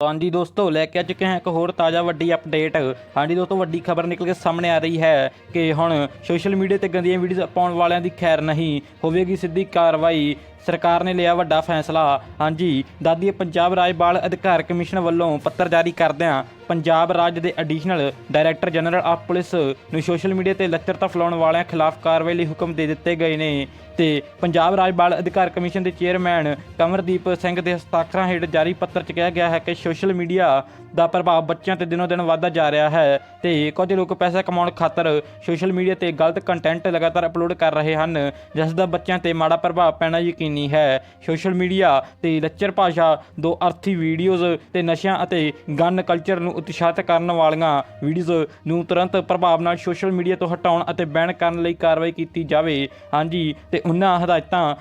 ਹਾਂਜੀ ਦੋਸਤੋ, ਲੈ ਕੇ ਆ ਚੁੱਕੇ ਹਾਂ ਇੱਕ ਹੋਰ ਤਾਜ਼ਾ ਵੱਡੀ ਅਪਡੇਟ ਹਾਂਜੀ ਦੋਸਤੋ, ਵੱਡੀ ਖਬਰ ਨਿਕਲ ਕੇ ਸਾਹਮਣੇ ਆ ਰਹੀ ਹੈ ਕਿ ਹੁਣ ਸੋਸ਼ਲ ਮੀਡੀਆ ਤੇ ਗੰਦੀਆਂ ਵੀਡੀਓਜ਼ ਪਾਉਣ ਵਾਲਿਆਂ ਦੀ ਖੈਰ ਨਹੀਂ ਹੋਵੇਗੀ, ਸਿੱਧੀ ਕਾਰਵਾਈ ਸਰਕਾਰ ਨੇ ਲਿਆ ਵੱਡਾ ਫੈਸਲਾ। ਹਾਂਜੀ, ਦਾਦੀ ਪੰਜਾਬ ਰਾਜ ਬਾਲ ਅਧਿਕਾਰ ਕਮਿਸ਼ਨ ਵੱਲੋਂ ਪੱਤਰ ਜਾਰੀ ਕਰਦਿਆਂ ਪੰਜਾਬ ਰਾਜ ਦੇ additional director general of police ਨੂੰ ਸੋਸ਼ਲ ਮੀਡੀਆ ਤੇ ਲੱਚਰਤਾ ਫੈਲਾਉਣ ਵਾਲਿਆਂ ਖਿਲਾਫ ਕਾਰਵਾਈ ਲਈ ਹੁਕਮ ਦੇ ਦਿੱਤੇ ਗਏ ਨੇ ਤੇ ਪੰਜਾਬ ਰਾਜ ਬਾਲ ਅਧਿਕਾਰ ਕਮਿਸ਼ਨ ਦੇ ਚੇਅਰਮੈਨ ਕਮਰਦੀਪ ਸਿੰਘ ਦੇ ਹਸਤਾਖਰਾਂ ਹੇਠ ਜਾਰੀ ਪੱਤਰ 'ਚ ਕਿਹਾ ਗਿਆ ਹੈ ਕਿ ਸੋਸ਼ਲ ਮੀਡੀਆ ਦਾ ਪ੍ਰਭਾਵ ਬੱਚਿਆਂ ਤੇ ਦਿਨੋ ਦਿਨ ਵਧਦਾ ਜਾ ਰਿਹਾ ਹੈ ਤੇ ਕੁਝ ਲੋਕ ਪੈਸਾ ਕਮਾਉਣ ਖਾਤਰ ਸੋਸ਼ਲ ਮੀਡੀਆ ਤੇ ਗਲਤ ਕੰਟੈਂਟ ਲਗਾਤਾਰ ਅਪਲੋਡ ਕਰ ਰਹੇ ਹਨ, ਜਿਸ ਦਾ ਬੱਚਿਆਂ ਤੇ ਮਾੜਾ ਪ੍ਰਭਾਵ ਪੈਣਾ ਯਕੀਨੀ ਹੈ। ਸੋਸ਼ਲ ਮੀਡੀਆ ਤੇ ਲੱਚਰ ਭਾਸ਼ਾ ਦੋ ਅਰਥੀ ਵੀਡੀਓਜ਼ ਤੇ ਨਸ਼ਿਆਂ ਅਤੇ ਗਨ ਕਲਚਰ ਨੂੰ ਉਤਸ਼ਾਹਿਤ ਕਰਨ ਵਾਲੀਆਂ ਵੀਡੀਓਜ਼ ਨੂੰ ਤੁਰੰਤ ਪ੍ਰਭਾਵ ਨਾਲ ਸੋਸ਼ਲ ਮੀਡੀਆ ਤੋਂ ਹਟਾਉਣ ਅਤੇ ਬੈਨ ਕਰਨ ਲਈ ਕਾਰਵਾਈ ਕੀਤੀ ਜਾਵੇ। ਹਾਂਜੀ, ਤੇ ਉਹਨਾਂ ਹਦਾਇਤਾਂ,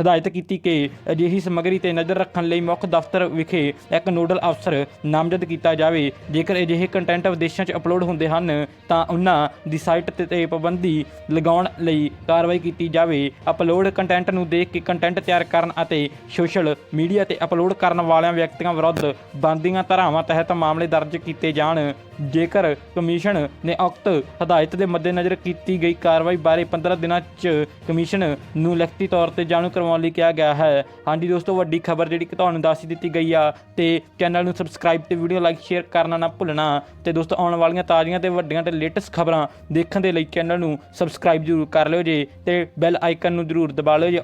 ਹਦਾਇਤ ਕੀਤੀ ਕਿ ਅਜਿਹੀ ਸਮੱਗਰੀ ਤੇ ਨਜ਼ਰ ਰੱਖਣ ਲਈ ਮੁੱਖ ਦਫ਼ਤਰ ਵਿਖੇ ਇੱਕ ਨੋਡਲ ਅਫਸਰ ਨਾਮਜ਼ਦ ਕੀਤਾ ਜਾਵੇ। ਜੇਕਰ ਅਜਿਹੇ ਕੰਟੈਂਟ ਵਿਦੇਸ਼ਾਂ 'ਚ ਅਪਲੋਡ ਹੁੰਦੇ ਹਨ, ਤਾਂ ਉਹਨਾਂ ਦੀ ਸਾਈਟ ਤੇ ਪਾਬੰਦੀ ਲਗਾਉਣ ਲਈ ਕਾਰਵਾਈ ਕੀਤੀ ਜਾਵੇ। ਅਪਲੋਡ ਕੰਟੈਂਟ ਨੂੰ ਦੇਖ ਕੇ ਕੰਟੈਂਟ ਤਿਆਰ ਕਰਨ ਅਤੇ ਸੋਸ਼ਲ ਮੀਡੀਆ ਤੇ ਅਪਲੋਡ ਕਰਨ ਵਾਲਿਆਂ ਵਿਅਕਤੀਆਂ ਵਿਰੁੱਧ ਬੰਦੀਆਂ ਧਾਰਾਵਾਂ ਤਹਿਤ ਮਾਮਲੇ ਦਰਜ ਕੀਤੇ ਜਾਣ। ਜੇਕਰ ਕਮਿਸ਼ਨ ਨੇ ਉਕਤ ਹਦਾਇਤ ਦੇ ਮੱਦੇਨਜ਼ਰ ਕੀਤੀ ਗਈ, ਕਾਰਵਾਈ ਬਾਰੇ 15 ਦਿਨਾਂ 'ਚ ਕਮਿਸ਼ਨ ਨੂੰ ਲਿਖਤੀ ਤੌਰ ਤੇ ਜਾਣੂ ਕਰਵਾਉਣ ਲਈ ਕਿਹਾ ਗਿਆ ਹੈ। ਹਾਂਜੀ ਦੋਸਤੋ, ਵੱਡੀ ਖਬਰ ਜਿਹੜੀ ਕਿ ਤੁਹਾਨੂੰ ਦੱਸ ਦਿੱਤੀ ਗਈ ਆ ਤੇ ਚੈਨਲ ਨੂੰ ਸਬਸਕ੍ਰਾਈਬ ਤੇ ਵੀਡੀਓ ਲਾਈਕ ਸ਼ੇਅਰ ਕਰਨਾ ਨਾ ਭੁੱਲਣਾ। ਤੇ ਦੋਸਤੋ, ਆਉਣ ਵਾਲੀਆਂ ਤਾਜ਼ੀਆਂ ਤੇ ਵੱਡੀਆਂ ਤੇ ਲੇਟੈਸਟ ਖਬਰਾਂ ਦੇਖਣ ਦੇ ਲਈ ਚੈਨਲ ਨੂੰ ਸਬਸਕ੍ਰਾਈਬ ਜ਼ਰੂਰ ਕਰ ਲਿਓ ਜੇ ਤੇ ਬੈਲ ਆਈਕਨ ਨੂੰ ਜ਼ਰੂਰ ਦਬਾ ਲਿਓ ਜੇ